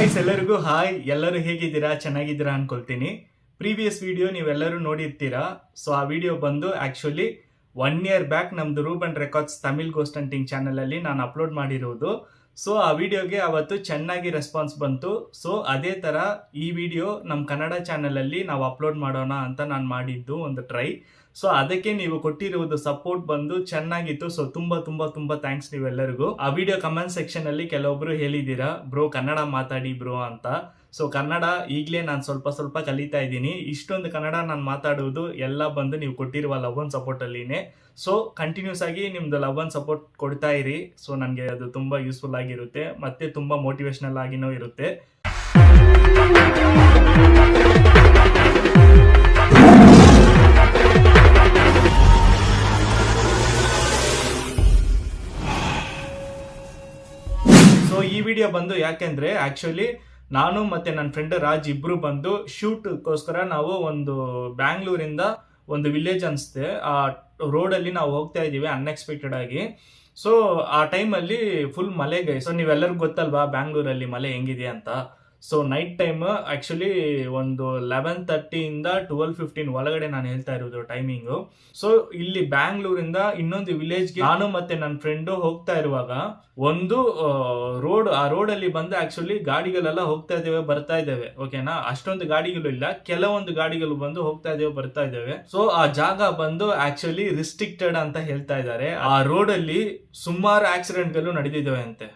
Guys ಎಲ್ಲರಿಗೂ hi ಎಲ್ಲರೂ ಹೇಗಿದ್ದೀರಾ? ಚೆನ್ನಾಗಿದ್ದೀರಾ ಅನ್ಕೊಳ್ತೀನಿ. ಪ್ರೀವಿಯಸ್ ವಿಡಿಯೋ ನೀವೆಲ್ಲರೂ ನೋಡಿರ್ತೀರಾ. ಸೊ ಆ ವಿಡಿಯೋ ಬಂದು ಆಕ್ಚುಲಿ ಒನ್ ಇಯರ್ ಬ್ಯಾಕ್ ನಮ್ದು Ruban records Tamil ghost hunting channel ಅಲ್ಲಿ ನಾನು ಅಪ್ಲೋಡ್ ಮಾಡಿರೋದು. ಸೊ ಆ ವಿಡಿಯೋಗೆ ಅವತ್ತು ಚೆನ್ನಾಗಿ ರೆಸ್ಪಾನ್ಸ್ ಬಂತು. ಸೊ ಅದೇ ಥರ ಈ ವಿಡಿಯೋ ನಮ್ಮ ಕನ್ನಡ ಚಾನಲಲ್ಲಿ ನಾವು ಅಪ್ಲೋಡ್ ಮಾಡೋಣ ಅಂತ ನಾನು ಮಾಡಿದ್ದು ಒಂದು ಟ್ರೈ ಸೊ ಅದಕ್ಕೆ ನೀವು ಕೊಟ್ಟಿರುವುದು ಸಪೋರ್ಟ್ ಬಂದು ಚೆನ್ನಾಗಿತ್ತು. ಸೊ ತುಂಬ ತುಂಬ ತುಂಬ ಥ್ಯಾಂಕ್ಸ್ ನೀವೆಲ್ಲರಿಗೂ. ಆ ವಿಡಿಯೋ ಕಮೆಂಟ್ ಸೆಕ್ಷನಲ್ಲಿ ಕೆಲವೊಬ್ರು ಹೇಳಿದ್ದೀರಾ, ಬ್ರೋ, ಕನ್ನಡ ಮಾತಾಡಿ ಬ್ರೋ ಅಂತ. ಸೊ ಕನ್ನಡ ಈಗಲೇ ನಾನು ಸ್ವಲ್ಪ ಸ್ವಲ್ಪ ಕಲಿತಾ ಇದ್ದೀನಿ. ಇಷ್ಟೊಂದು ಕನ್ನಡ ನಾನು ಮಾತಾಡುವುದು ಎಲ್ಲ ಬಂದು ನೀವು ಕೊಟ್ಟಿರುವ ಲವ್ ಒನ್ ಸಪೋರ್ಟ್ ಅಲ್ಲಿನೇ. ಸೊ ಕಂಟಿನ್ಯೂಸ್ ಆಗಿ ನಿಮ್ದು ಲವ್ ಸಪೋರ್ಟ್ ಕೊಡ್ತಾ ಇರಿ. ಸೊ ನನಗೆ ಅದು ತುಂಬ ಯೂಸ್ಫುಲ್ ಆಗಿರುತ್ತೆ. ಮತ್ತೆ ತುಂಬ ಮೋಟಿವೇಶ್ನಲ್ ಆಗಿನೂ ಇರುತ್ತೆ. ಸೊ ಈ ವಿಡಿಯೋ ಬಂದು ಯಾಕೆಂದ್ರೆ ಆಕ್ಚುಲಿ ನಾನು ಮತ್ತೆ ನನ್ನ ಫ್ರೆಂಡ್ ರಾಜ್ ಇಬ್ರು ಬಂದು ಶೂಟ್ಗೋಸ್ಕರ ನಾವು ಒಂದು ಬ್ಯಾಂಗ್ಳೂರಿಂದ ಒಂದು ವಿಲೇಜ್ ಅನ್ಸುತ್ತೆ. ಆ ರೋಡಲ್ಲಿ ನಾವು ಹೋಗ್ತಾ ಇದೀವಿ ಅನ್ಎಕ್ಸ್ಪೆಕ್ಟೆಡ್ ಆಗಿ. ಸೊ ಆ ಟೈಮಲ್ಲಿ ಫುಲ್ ಮಳೆಗೆ ಸೊ ನೀವೆಲ್ಲರಿಗೂ ಗೊತ್ತಲ್ವಾ ಬ್ಯಾಂಗ್ಳೂರಲ್ಲಿ ಮಳೆ ಹೆಂಗಿದೆ ಅಂತ? ಸೊ ನೈಟ್ ಟೈಮ್ ಆ್ಯಕ್ಚುಲಿ ಒಂದು ಲೆವೆನ್ ತರ್ಟಿಯಿಂದ ಟ್ವೆಲ್ ಫಿಫ್ಟೀನ್ ಒಳಗಡೆ ನಾನು ಹೇಳ್ತಾ ಇರೋದು ಟೈಮಿಂಗು ಸೊ ಇಲ್ಲಿ ಬ್ಯಾಂಗ್ಳೂರಿಂದ ಇನ್ನೊಂದು ವಿಲೇಜ್ಗೆ ನಾನು ಮತ್ತೆ ನನ್ನ ಫ್ರೆಂಡು ಹೋಗ್ತಾ ಇರುವಾಗ ಒಂದು ರೋಡ್ ಆ ರೋಡಲ್ಲಿ ಬಂದು ಆ್ಯಕ್ಚುಲಿ ಗಾಡಿಗಳೆಲ್ಲ ಹೋಗ್ತಾ ಇದ್ದೇವೆ ಬರ್ತಾ ಇದ್ದೇವೆ ಓಕೆನಾ ಅಷ್ಟೊಂದು ಗಾಡಿಗಳು ಇಲ್ಲ. ಕೆಲವೊಂದು ಗಾಡಿಗಳು ಬಂದು ಹೋಗ್ತಾ ಇದ್ದೇವೆ ಬರ್ತಾ ಇದ್ದೇವೆ ಸೊ ಆ ಜಾಗ ಬಂದು ಆ್ಯಕ್ಚುಲಿ ರಿಸ್ಟ್ರಿಕ್ಟೆಡ್ ಅಂತ ಹೇಳ್ತಾ ಇದ್ದಾರೆ. ಆ ರೋಡಲ್ಲಿ ಸುಮಾರು ಆಕ್ಸಿಡೆಂಟ್ಗಳು ನಡೆದಿದ್ದಾವೆ ಅಂತೆ.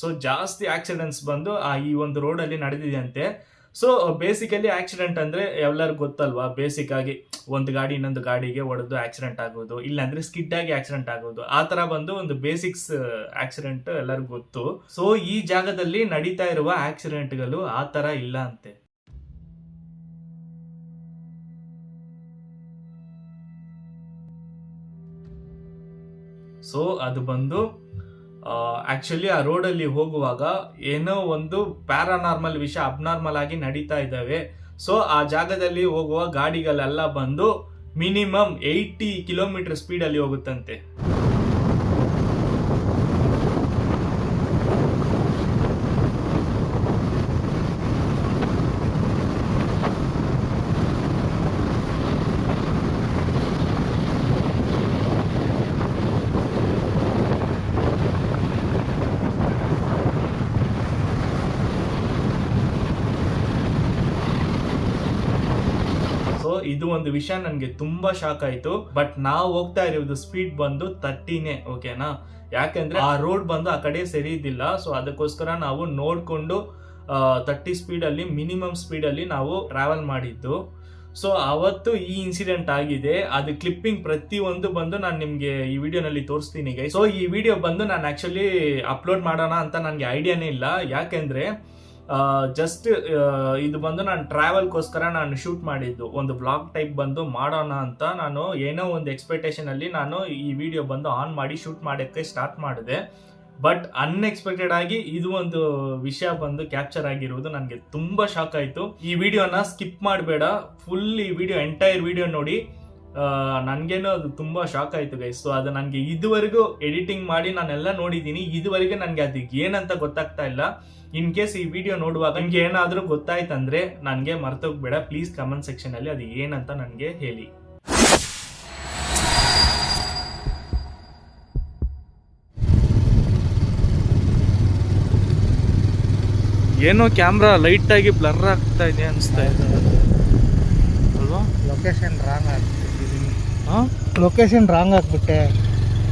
ಸೊ ಜಾಸ್ತಿ ಆಕ್ಸಿಡೆಂಟ್ಸ್ ಬಂದು, ಆ, ಈ ಒಂದು ರೋಡ್ ಅಲ್ಲಿ ನಡೆದಿದೆ ಅಂತೆ ಸೊ ಬೇಸಿಕಲಿ ಆಕ್ಸಿಡೆಂಟ್ ಅಂದ್ರೆ ಎಲ್ಲರಿಗೂ ಗೊತ್ತಲ್ವಾ? ಬೇಸಿಕ್ ಆಗಿ ಒಂದು ಗಾಡಿ ಇನ್ನೊಂದು ಗಾಡಿಗೆ ಹೊಡೆದು ಆಕ್ಸಿಡೆಂಟ್ ಆಗೋದು, ಇಲ್ಲಾಂದ್ರೆ ಸ್ಕಿಡ್ ಆಗಿ ಆಕ್ಸಿಡೆಂಟ್ ಆಗೋದು. ಆ ತರ ಬಂದು ಒಂದು ಬೇಸಿಕ್ಸ್ ಆಕ್ಸಿಡೆಂಟ್ ಎಲ್ಲರಿಗೂ ಗೊತ್ತು. ಸೊ ಈ ಜಾಗದಲ್ಲಿ ನಡೀತಾ ಇರುವ ಆಕ್ಸಿಡೆಂಟ್ಗಳು ಆ ತರ ಇಲ್ಲ ಅಂತೆ. ಸೊ ಅದು ಬಂದು ಆಕ್ಚುಲಿ ಆ ರೋಡಲ್ಲಿ ಹೋಗುವಾಗ ಏನೋ ಒಂದು ಪ್ಯಾರಾನಾರ್ಮಲ್ ವಿಷಯ ಅಬ್ನಾರ್ಮಲ್ ಆಗಿ ನಡೀತಾ ಇದ್ದಾವೆ. ಸೊ ಆ ಜಾಗದಲ್ಲಿ ಹೋಗುವ ಗಾಡಿಗಳೆಲ್ಲ ಬಂದು ಮಿನಿಮಮ್ ಏಯ್ಟಿ ಕಿಲೋಮೀಟರ್ ಸ್ಪೀಡಲ್ಲಿ ಹೋಗುತ್ತಂತೆ ಸೊ ಇದು ಒಂದು ವಿಷಯ ನನಗೆ ತುಂಬಾ ಶಾಕ್ ಆಯ್ತು. ಬಟ್ ನಾವು ಹೋಗ್ತಾ ಇರೋದು ಸ್ಪೀಡ್ ಬಂದು ತರ್ಟಿನೇ ಓಕೆನಾ ಯಾಕಂದ್ರೆ ಆ ರೋಡ್ ಬಂದು ಆ ಕಡೆ ಸರಿ ಇದ್ದಿಲ್ಲ. ಸೊ ಅದಕ್ಕೋಸ್ಕರ ನಾವು ನೋಡ್ಕೊಂಡು ತರ್ಟಿ ಸ್ಪೀಡ್ ಅಲ್ಲಿ ಮಿನಿಮಮ್ ಸ್ಪೀಡ್ ಅಲ್ಲಿ ನಾವು ಟ್ರಾವೆಲ್ ಮಾಡಿದ್ದು. ಸೊ ಅವತ್ತು ಈ ಇನ್ಸಿಡೆಂಟ್ ಆಗಿದೆ. ಅದು ಕ್ಲಿಪ್ಪಿಂಗ್ ಪ್ರತಿಯೊಂದು ಬಂದು ನಾನು ನಿಮಗೆ ಈ ವಿಡಿಯೋನಲ್ಲಿ ತೋರಿಸ್ತೀನಿ ಗೈ ಸೊ ಈ ವಿಡಿಯೋ ಬಂದು ನಾನು ಆ್ಯಕ್ಚುಲಿ ಅಪ್ಲೋಡ್ ಮಾಡೋಣ ಅಂತ ನನಗೆ ಐಡಿಯಾನೇ ಇಲ್ಲ. ಯಾಕೆಂದ್ರೆ ಜಸ್ಟ್ ಇದು ಬಂದು ನಾನು ಟ್ರಾವೆಲ್ಗೋಸ್ಕರ ನಾನು ಶೂಟ್ ಮಾಡಿದ್ದು. ಒಂದು ಬ್ಲಾಗ್ ಟೈಪ್ ಬಂದು ಮಾಡೋಣ ಅಂತ ನಾನು ಏನೋ ಒಂದು ಎಕ್ಸ್ಪೆಕ್ಟೇಷನ್ ಅಲ್ಲಿ ನಾನು ಈ ವಿಡಿಯೋ ಬಂದು ಆನ್ ಮಾಡಿ ಶೂಟ್ ಮಾಡೋಕ್ಕೆ ಸ್ಟಾರ್ಟ್ ಮಾಡಿದೆ. ಬಟ್ ಅನ್ಎಕ್ಸ್ಪೆಕ್ಟೆಡ್ ಆಗಿ ಇದು ಒಂದು ವಿಷಯ ಬಂದು ಕ್ಯಾಪ್ಚರ್ ಆಗಿರುವುದು ನನಗೆ ತುಂಬಾ ಶಾಕ್ ಆಯಿತು. ಈ ವಿಡಿಯೋನ ಸ್ಕಿಪ್ ಮಾಡಬೇಡ. ಫುಲ್ ಈ ವಿಡಿಯೋ ಎಂಟೈರ್ ವಿಡಿಯೋ ನೋಡಿ ನನಗೇನೋ ಅದು ತುಂಬಾ ಶಾಕ್ ಆಯಿತು ಗೈಸ್ ಸೊ ಅದು ನನಗೆ ಇದುವರೆಗೂ ಎಡಿಟಿಂಗ್ ಮಾಡಿ ನಾನೆಲ್ಲ ನೋಡಿದ್ದೀನಿ. ಇದುವರೆಗೆ ನನಗೆ ಅದಕ್ಕೆ ಏನಂತ ಗೊತ್ತಾಗ್ತಾ ಇಲ್ಲ. ಇನ್ ಕೇಸ್ ಈ ವಿಡಿಯೋ ನೋಡುವಾಗ ನಿಮ್ಗೆ ಏನಾದರೂ ಗೊತ್ತಾಯ್ತಂದ್ರೆ ನನಗೆ ಮರ್ತೋಗ್ಬೇಡ. ಪ್ಲೀಸ್ ಕಮೆಂಟ್ ಸೆಕ್ಷನಲ್ಲಿ ಅದು ಏನಂತ ನನಗೆ ಹೇಳಿ. ಏನೋ ಕ್ಯಾಮ್ರಾ ಲೈಟ್ ಆಗಿ ಬ್ಲರ್ ಆಗ್ತಾ ಇದೆ ಅನಿಸ್ತಾ ಇದೆ. ಅಲ್ವಾ? ಲೊಕೇಶನ್ ರಾಂಗ್ ಆಗ್ಬಿಟ್ಟಿದ್ದೀನಿ. ಹಾ ಲೊಕೇಶನ್ ರಾಂಗ್ ಆಗ್ಬಿಟ್ಟೆ.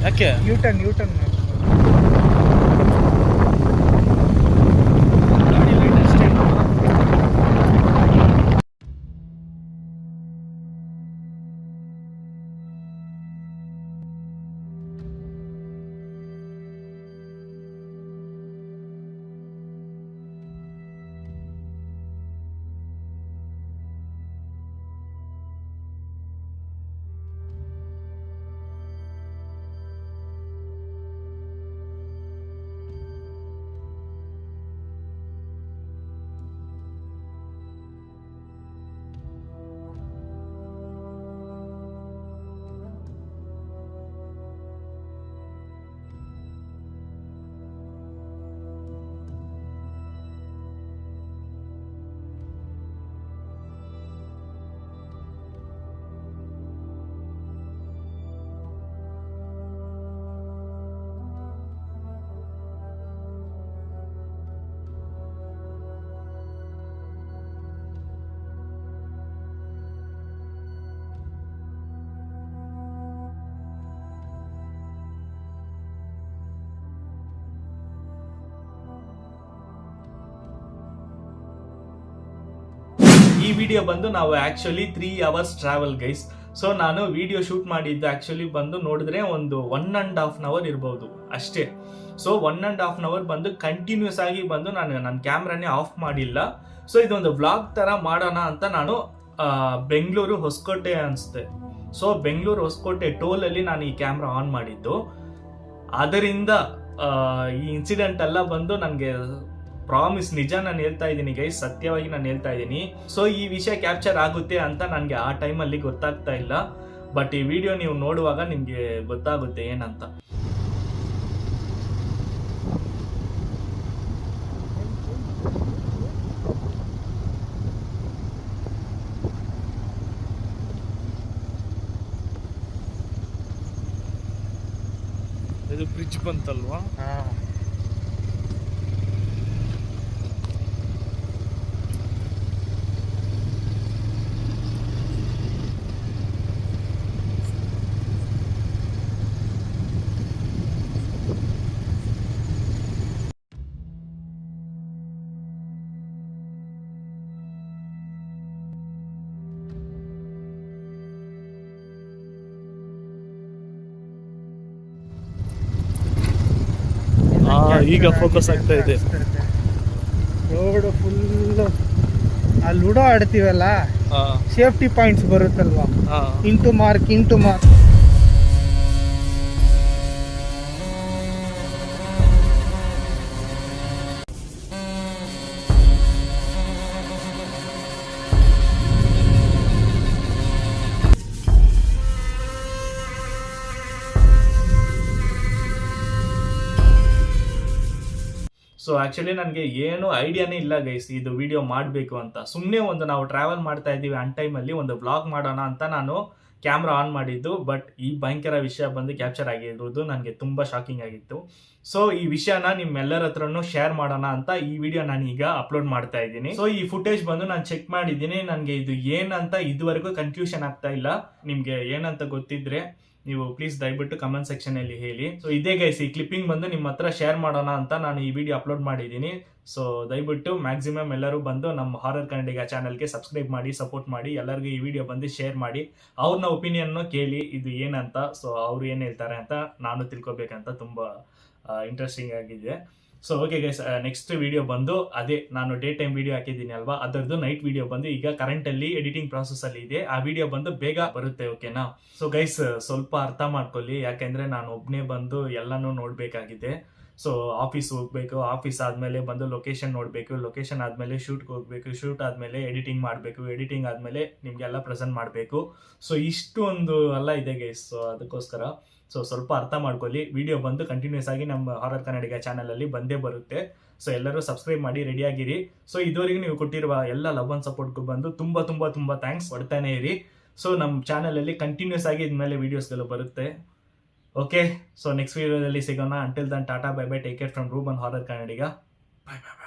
ಯಾಕೆ? ನ್ಯೂಟನ್ ಯೂಟರ್ನ್ ವಿಡಿಯೋ ಬಂದು ನಾವು actually three hours travel guys so ನಾನು ವಿಡಿಯೋ ಶೂಟ್ ಮಾಡಿದ್ದು ಆ್ಯಕ್ಚುಲಿ ಬಂದು ನೋಡಿದ್ರೆ ಒಂದು one and half an hour ಇರ್ಬೋದು. ಅಷ್ಟೇ. So one and half an hour ಬಂದು ಕಂಟಿನ್ಯೂಸ್ ಆಗಿ ಬಂದು ನಾನು ನನ್ನ ಕ್ಯಾಮ್ರಾನೇ ಆಫ್ ಮಾಡಿಲ್ಲ. ಸೊ ಇದೊಂದು ವ್ಲಾಗ್ ತರ ಮಾಡೋಣ ಅಂತ ನಾನು ಬೆಂಗಳೂರು ಹೊಸಕೋಟೆ ಅನಿಸುತ್ತೆ. ಸೊ ಬೆಂಗಳೂರು ಹೊಸಕೋಟೆ ಟೋಲಲ್ಲಿ ನಾನು ಈ ಕ್ಯಾಮ್ರಾ ಆನ್ ಮಾಡಿದ್ದು. ಅದರಿಂದ ಈ ಇನ್ಸಿಡೆಂಟ್ ಎಲ್ಲ ಬಂದು ನನಗೆ ಪ್ರಾಮಿಸ್ ನಿಜ ನಾನು ಹೇಳ್ತಾ ಇದ್ದೀನಿ ಗೈ ಸತ್ಯವಾಗಿ ನಾನು ಹೇಳ್ತಾ ಇದ್ದೀನಿ. ಸೊ ಈ ವಿಷಯ ಕ್ಯಾಪ್ಚರ್ ಆಗುತ್ತೆ ಅಂತ ನನಗೆ ಆ ಟೈಮಲ್ಲಿ ಗೊತ್ತಾಗ್ತಾ ಇಲ್ಲ. ಬಟ್ ಈ ವಿಡಿಯೋ ನೀವು ನೋಡುವಾಗ ನಿಮಗೆ ಗೊತ್ತಾಗುತ್ತೆ ಏನಂತ. ಇದು ಬ್ರಿಡ್ಜ್ ಬಂತಲ್ವಾ? ಹಾ. ಈಗ ಫೋಕಸ್ ಆಗ್ತಾ ಇದೆ. ರೋಡ್ ಫುಲ್ ಆ ಲೂಡೋ ಆಡ್ತೀವಲ್ಲ? Safety points ಬರುತ್ತಲ್ವಾ? Into mark into mark so actually ನನಗೆ ಏನು ಐಡಿಯಾನೇ ಇಲ್ಲ ಗೈಸ್ ಇದು ವಿಡಿಯೋ ಮಾಡಬೇಕು ಅಂತ. ಸುಮ್ಮನೆ ಒಂದು ನಾವು ಟ್ರಾವೆಲ್ ಮಾಡ್ತಾ ಇದ್ದೀವಿ ಅನ್ ಟೈಮಲ್ಲಿ ಒಂದು ಬ್ಲಾಗ್ ಮಾಡೋಣ ಅಂತ ನಾನು ಕ್ಯಾಮ್ರಾ ಆನ್ ಮಾಡಿದ್ದು ಬಟ್ ಈ ಭಯಂಕರ ವಿಷಯ ಬಂದು ಕ್ಯಾಪ್ಚರ್ ಆಗಿರೋದು ನನಗೆ ತುಂಬ ಶಾಕಿಂಗ್ ಆಗಿತ್ತು. ಸೊ ಈ ವಿಷಯನ ನಿಮ್ಮೆಲ್ಲರ ಹತ್ರನೂ ಶೇರ್ ಮಾಡೋಣ ಅಂತ ಈ ವಿಡಿಯೋ ನಾನು ಈಗ ಅಪ್ಲೋಡ್ ಮಾಡ್ತಾ ಇದ್ದೀನಿ. ಸೊ ಈ ಫುಟೇಜ್ ಬಂದು ನಾನು ಚೆಕ್ ಮಾಡಿದ್ದೀನಿ. ನನಗೆ ಇದು ಏನಂತ ಇದುವರೆಗೂ ಕನ್ಫ್ಯೂಷನ್ ಆಗ್ತಾ ಇಲ್ಲ. ನಿಮಗೆ ಏನಂತ ಗೊತ್ತಿದ್ರೆ ನೀವು ಪ್ಲೀಸ್ ದಯವಿಟ್ಟು ಕಮೆಂಟ್ ಸೆಕ್ಷನ್ ಅಲ್ಲಿ ಹೇಳಿ. ಸೊ ಇದೇ ಗೈಸ್ ಈ ಕ್ಲಿಪ್ಪಿಂಗ್ ಬಂದು ನಿಮ್ಮ ಹತ್ರ ಶೇರ್ ಮಾಡೋಣ ಅಂತ ನಾನು ಈ ವಿಡಿಯೋ ಅಪ್ಲೋಡ್ ಮಾಡಿದ್ದೀನಿ. ಸೊ ದಯವಿಟ್ಟು ಮ್ಯಾಕ್ಸಿಮಮ್ ಎಲ್ಲರೂ ಬಂದು ನಮ್ಮ ಹಾರರ್ ಕನ್ನಡಿಗ ಚಾನಲ್ಗೆ ಸಬ್ಸ್ಕ್ರೈಬ್ ಮಾಡಿ ಸಪೋರ್ಟ್ ಮಾಡಿ, ಎಲ್ಲರಿಗೂ ಈ ವಿಡಿಯೋ ಬಂದು ಶೇರ್ ಮಾಡಿ. ಅವ್ರನ್ನ ಒಪಿನಿಯನ್ ಕೇಳಿ ಇದು ಏನಂತ ಸೊ ಅವ್ರು ಏನು ಹೇಳ್ತಾರೆ ಅಂತ ನಾನು ತಿಳ್ಕೊಬೇಕಂತ ತುಂಬ ಇಂಟ್ರೆಸ್ಟಿಂಗ್ ಆಗಿದೆ. So okay guys next video ಬಂದು ಅದೇ ನಾನು ಡೇ ಟೈಮ್ ವಿಡಿಯೋ ಹಾಕಿದ್ದೀನಿ ಅಲ್ವಾ? ಅದರದ್ದು ನೈಟ್ ವಿಡಿಯೋ ಬಂದು ಈಗ ಕರೆಂಟ್ ಅಲ್ಲಿ ಎಡಿಟಿಂಗ್ ಪ್ರಾಸೆಸ್ ಅಲ್ಲಿ ಇದೆ. ಆ ವಿಡಿಯೋ ಬಂದು ಬೇಗ ಬರುತ್ತೆ ಓಕೆನಾ ಸೊ ಗೈಸ್ ಸ್ವಲ್ಪ ಅರ್ಥ ಮಾಡ್ಕೊಳ್ಳಿ. ಯಾಕೆಂದ್ರೆ ನಾನು ಒಬ್ಬನೇ ಬಂದು ಎಲ್ಲಾನು ನೋಡಬೇಕಾಗಿದೆ. ಸೊ ಆಫೀಸ್ ಹೋಗ್ಬೇಕು ಆಫೀಸ್ ಆದ್ಮೇಲೆ ಬಂದು ಲೊಕೇಶನ್ ನೋಡಬೇಕು ಲೊಕೇಶನ್ ಆದ್ಮೇಲೆ ಶೂಟ್ಗೆ ಹೋಗ್ಬೇಕು ಶೂಟ್ ಆದ್ಮೇಲೆ ಎಡಿಟಿಂಗ್ ಮಾಡಬೇಕು ಎಡಿಟಿಂಗ್ ಆದ್ಮೇಲೆ ನಿಮಗೆಲ್ಲ ಪ್ರೆಸೆಂಟ್ ಮಾಡಬೇಕು. ಸೊ ಇಷ್ಟು ಒಂದು ಎಲ್ಲ ಇದೆ ಗೈಸ್ ಸೊ ಅದಕ್ಕೋಸ್ಕರ ಸೊ ಸ್ವಲ್ಪ ಅರ್ಥ ಮಾಡ್ಕೊಳ್ಳಿ. ವಿಡಿಯೋ ಬಂದು ಕಂಟಿನ್ಯೂಸ್ ಆಗಿ ನಮ್ಮ ಹಾರರ್ ಕನ್ನಡಿಗ ಚಾನಲಲ್ಲಿ ಬಂದೇ ಬರುತ್ತೆ. ಸೊ ಎಲ್ಲರೂ ಸಬ್ಸ್ಕ್ರೈಬ್ ಮಾಡಿ ರೆಡಿಯಾಗಿರಿ ಸೊ ಇದುವರೆಗೂ ನೀವು ಕೊಟ್ಟಿರುವ ಎಲ್ಲ ಲವ್ ಅಂಡ್ ಸಪೋರ್ಟ್ಗೂ ಬಂದು ತುಂಬಾ ತುಂಬಾ ತುಂಬಾ ಥ್ಯಾಂಕ್ಸ್ ಕೊಡ್ತಾನೆ ಇರಿ. ಸೊ ನಮ್ಮ ಚಾನಲಲ್ಲಿ ಕಂಟಿನ್ಯೂಸ್ ಆಗಿ ಇದ್ಮೇಲೆ ವೀಡಿಯೋಸ್ಗಳು ಬರುತ್ತೆ. ಓಕೆ ಸೊ ನೆಕ್ಸ್ಟ್ ವಿಡಿಯೋದಲ್ಲಿ ಸಿಗೋಣ. Until then tata bye bye take care from Ruban horror Kannadiga bye bye